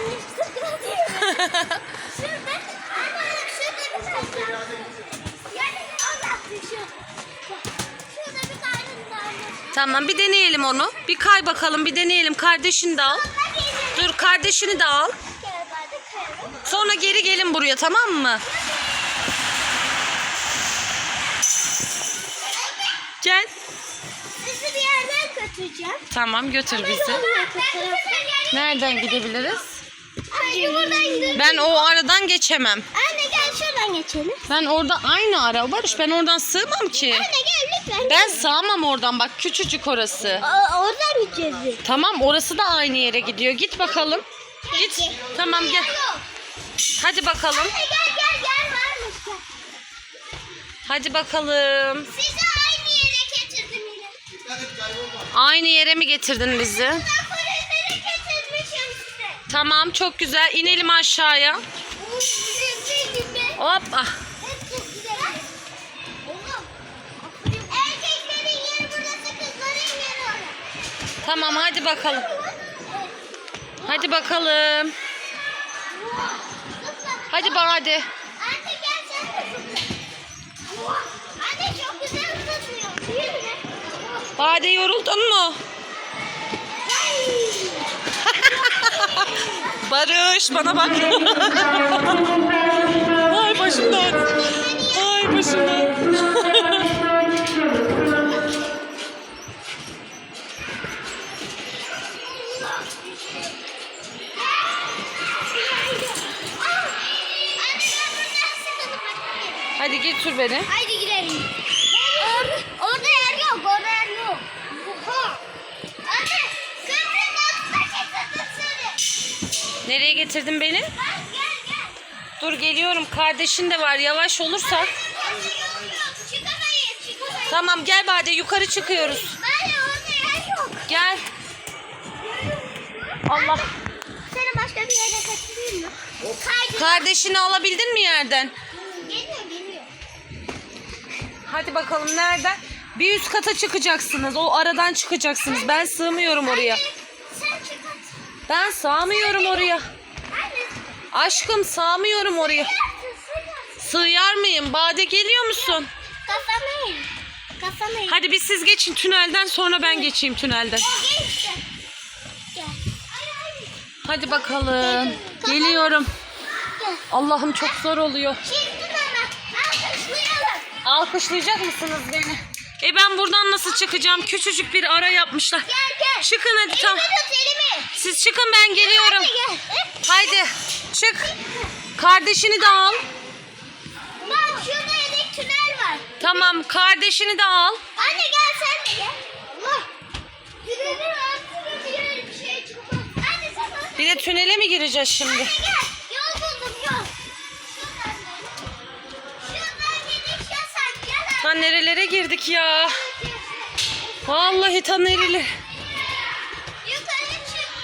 Anne sıkıntı değil. Şurada. Anne şurada bir tane. Yani Allah düşüyor. Bak, Şurada bir tane daha. Tamam bir deneyelim onu. Bir kay bakalım bir deneyelim. Kardeşini de al. Dur kardeşini de al. Sonra geri gelin buraya tamam mı? Gel. Sizi bir yerden götüreceğim. Tamam götür bizi. Nereden gidebiliriz? Anne buradan gidelim. Ben o aradan geçemem. Anne gel şuradan geçelim. Ben orada aynı ara Barış ben oradan sığmam ki. Anne gel lütfen. Ben sığamam oradan bak küçücük orası. Aa, oradan gideceğiz biz. Tamam orası da aynı yere gidiyor. Git bakalım. Git. Tamam gel. Hadi bakalım. Anne gel gel gel varmış gel. Hadi bakalım. Sizi aynı yere getirdim yine. Aynı yere mi getirdin bizi? Tamam çok güzel. İnelim aşağıya. Hoppa. Tamam hadi bakalım. Hadi bakalım. Hadi. Yürü be. Bade yoruldun mu? Barış bana bak. Ay başımdan. Ay başımdan. Hadi götür beni. Haydi gidelim. Orada, orada yer yok, orada yer yok. Oha. Anne, köprünün altında kesildim seni. Nereye getirdin beni? Dur geliyorum. Kardeşin de var. Yavaş olursa. Orada yok yok. Çıkamayız, çıkamayız. Tamam gel Bade yukarı çıkıyoruz. Gel. Allah. Seni başka bir yere kaçırayım mı? Kardeşini alabildin mi yerden? Hadi bakalım nereden? Bir üst kata çıkacaksınız. O aradan çıkacaksınız. Ben sığmıyorum oraya. Ben sığamıyorum oraya. Aşkım sığamıyorum oraya. Sığar mıyım? Bade geliyor musun? Kafana in. Hadi bir siz geçin tünelden sonra ben geçeyim tünelden. Hadi bakalım. Geliyorum. Gel. Allah'ım çok zor oluyor. Alkışlayacak mısınız beni? E ben buradan nasıl çıkacağım? Küçücük bir ara yapmışlar. Gel gel. Çıkın hadi Elimi tamam. tut elimi. Siz çıkın ben geliyorum. Gel. Haydi çık. Kardeşini de al. Bak şurada yedek tünel var. Tamam kardeşini de al. Anne gel sen de gel. Allah. Tünelin altına bir şey çıkmaz. Anne sen bana. Bir de tünele mi gireceğiz şimdi? Anne gel. Ha nerelere girdik ya? Vallahi ta nereli.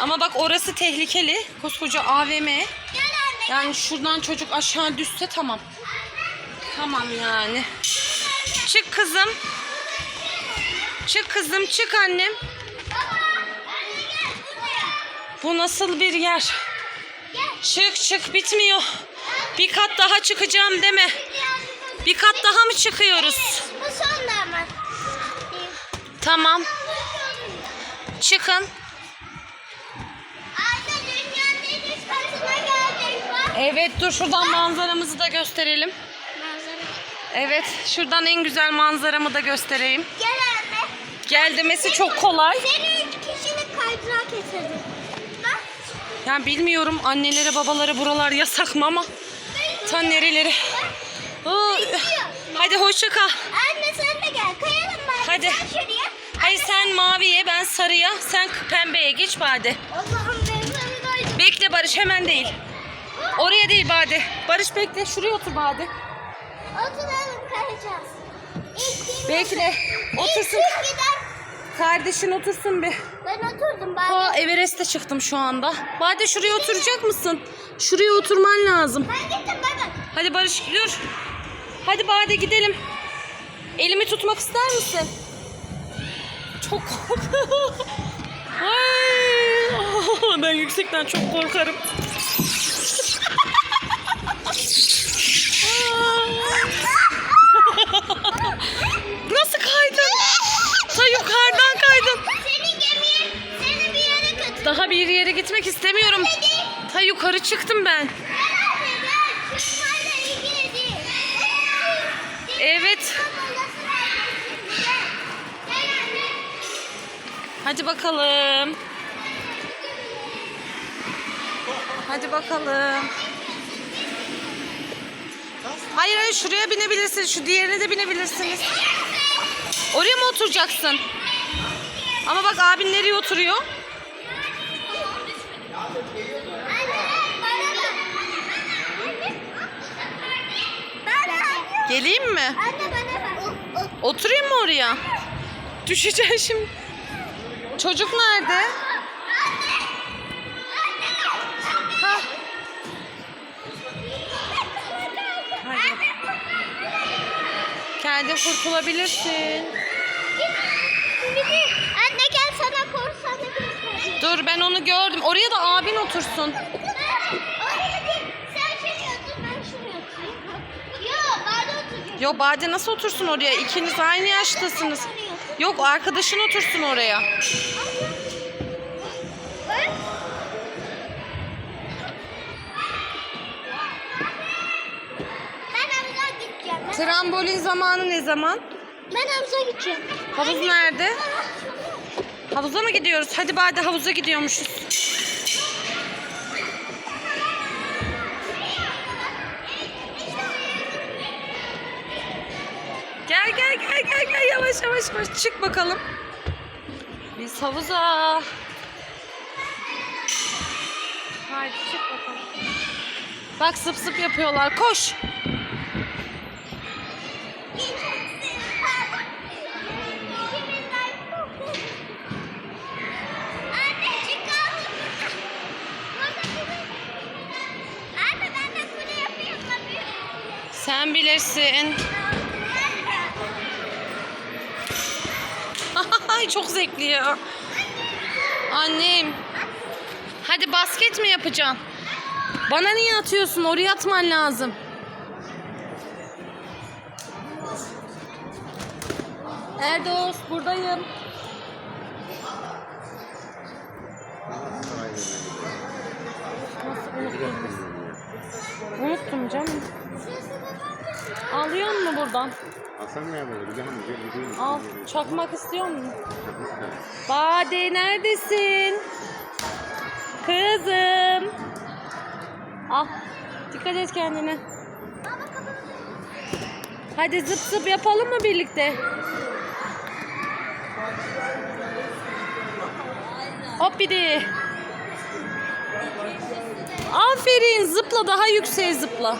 Ama bak orası tehlikeli. Koskoca AVM. Yani şuradan çocuk aşağı düşse tamam. Tamam yani. Çık kızım. Çık kızım çık annem. Bu nasıl bir yer? Çık çık bitmiyor. Bir kat daha çıkacağım deme. Bir kat daha mı çıkıyoruz? Bu son da ama. Tamam. Çıkın. Evet dur şuradan manzaramızı da gösterelim. Manzara. Evet şuradan en güzel manzaramı da göstereyim. Gel anne. Gel demesi çok kolay. Seni üç kaydırak getirdim. Bak. Yani bilmiyorum annelere babalara buralar yasak mı ama ta nereleri. Hadi hoşça kal. Anne sen de gel. Kayalım bari. Hadi. Sen şuraya. Hayır sen maviye ben sarıya sen pembeye geç Bade. Allah'ım ben sana doydum. Bekle Barış hemen değil. Oraya değil Bade. Barış bekle şuraya otur Bade. Oturalım kayacağız. İlk? Bekle. Otursun. İlk gider? Kardeşin otursun bir. Ben oturdum bari. Ha Everest'e çıktım şu anda. Bade şuraya oturacak mısın? Şuraya oturman lazım. Ben gittim bay. Hadi Barış dur. Hadi Bade gidelim. Elimi tutmak ister misin? Çok korkuyorum. Ay. ben yüksekten çok korkarım. Nasıl kaydın? Ta yukarıdan kaydın. Senin gemiye seni bir yere götür. Daha bir yere gitmek istemiyorum. Ta yukarı çıktım ben. Gel anne gel. Çıkmayla ilgili değil. Evet. Gel anne. Hadi bakalım. Hadi bakalım. Hayır hayır şuraya binebilirsin. Şu diğerine de binebilirsiniz. Oraya mı oturacaksın? Ama bak abin nereye oturuyor? Geleyim mi? Oturayım mı oraya? Düşeceğim şimdi. Çocuk nerede? Ha. Kendin kurtulabilirsin. Anne gel sana korsanı göstereyim. Dur ben onu gördüm. Oraya da abin otursun. Yo Bade nasıl otursun oraya? İkiniz aynı yaştasınız. Yok arkadaşın otursun oraya. Ben havuza gideceğim. Trambolin zamanı ne zaman? ben havuza gideceğim. Havuz nerede? Havuza mı gidiyoruz? Hadi Bade havuza gidiyormuşuz. Yavaş yavaş çık bakalım. Biz havuza. Haydi çık bakalım. Bak sıp sıp yapıyorlar. Koş. Anne çıkalım. Anne ben de kule yapayım mı? Sen bilirsin. Ay çok zevkli ya. Annem. Hadi basket mi yapacaksın? Bana niye atıyorsun? Oraya atman lazım. Erdos buradayım. Unuttum? Canım. Alıyor mu buradan? Hasan ne yapıyor? Bir daha mı? Al. Çakmak istiyor musun? Bade neredesin? Kızım. Al. Dikkat et kendine. Hadi zıp zıp yapalım mı birlikte? Hop bir. Aferin zıpla daha yükseğe zıpla.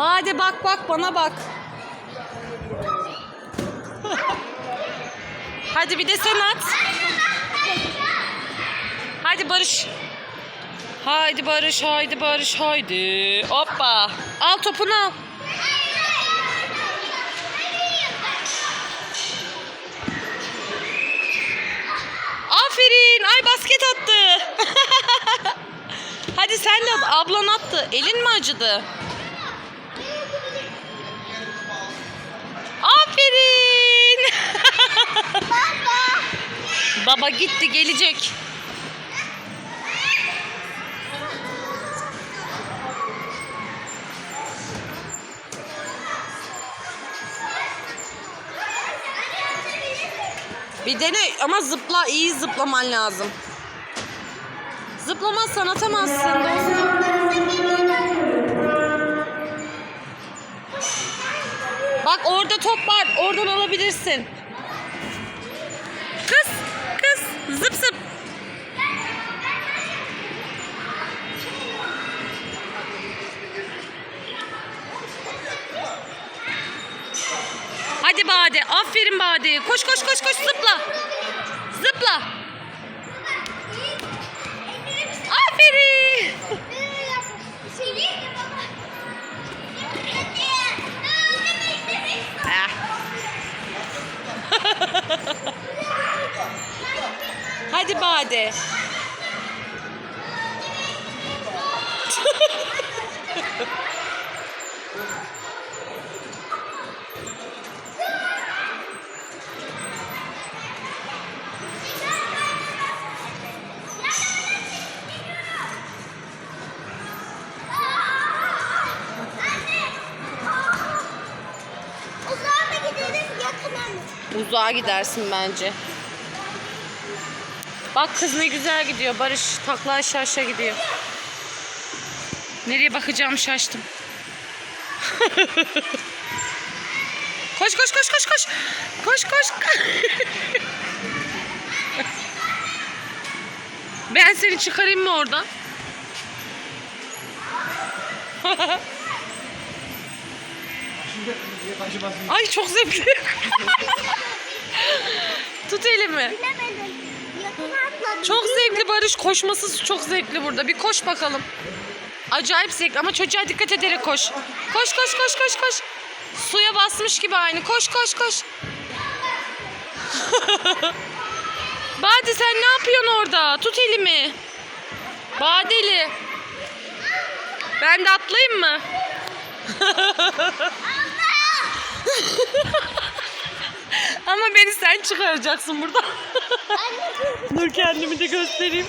Bade bak bak bana bak. Hadi bir de sen at. Hadi Barış. Haydi Barış, haydi Barış, haydi. Hoppa. Al topunu al. Aferin. Ay basket attı. Hadi sen de. Ablan attı. Elin mi acıdı? Aferin. Baba. Baba gitti gelecek. Bir dene ama zıpla iyi zıplaman lazım. Zıplamazsan atamazsın dostum. Bak orada top var. Oradan alabilirsin. Kız, kız. Zıp zıp. Hadi Bade. Aferin Bade. Koş koş koş koş zıpla. Zıpla. Aferin. Şey değil mi baba? Bade. Uzağa gidersin bence. Bak kız ne güzel gidiyor. Barış takla aşağı gidiyor. Nereye bakacağım şaştım. koş koş koş koş koş. Koş koş. ben seni çıkarayım mı oradan? Ay çok zevkli. Tut elimi. Bilemedim. Çok zevkli Barış. Koşması çok zevkli burada. Bir koş bakalım. Acayip zevkli ama çocuğa dikkat ederek koş. Koş koş koş koş koş. Suya basmış gibi aynı. Koş koş koş. Bade sen ne yapıyorsun orada? Tut elimi. Badeli. Ben de atlayayım mı? Ama beni sen çıkaracaksın buradan. Dur kendimi de göstereyim.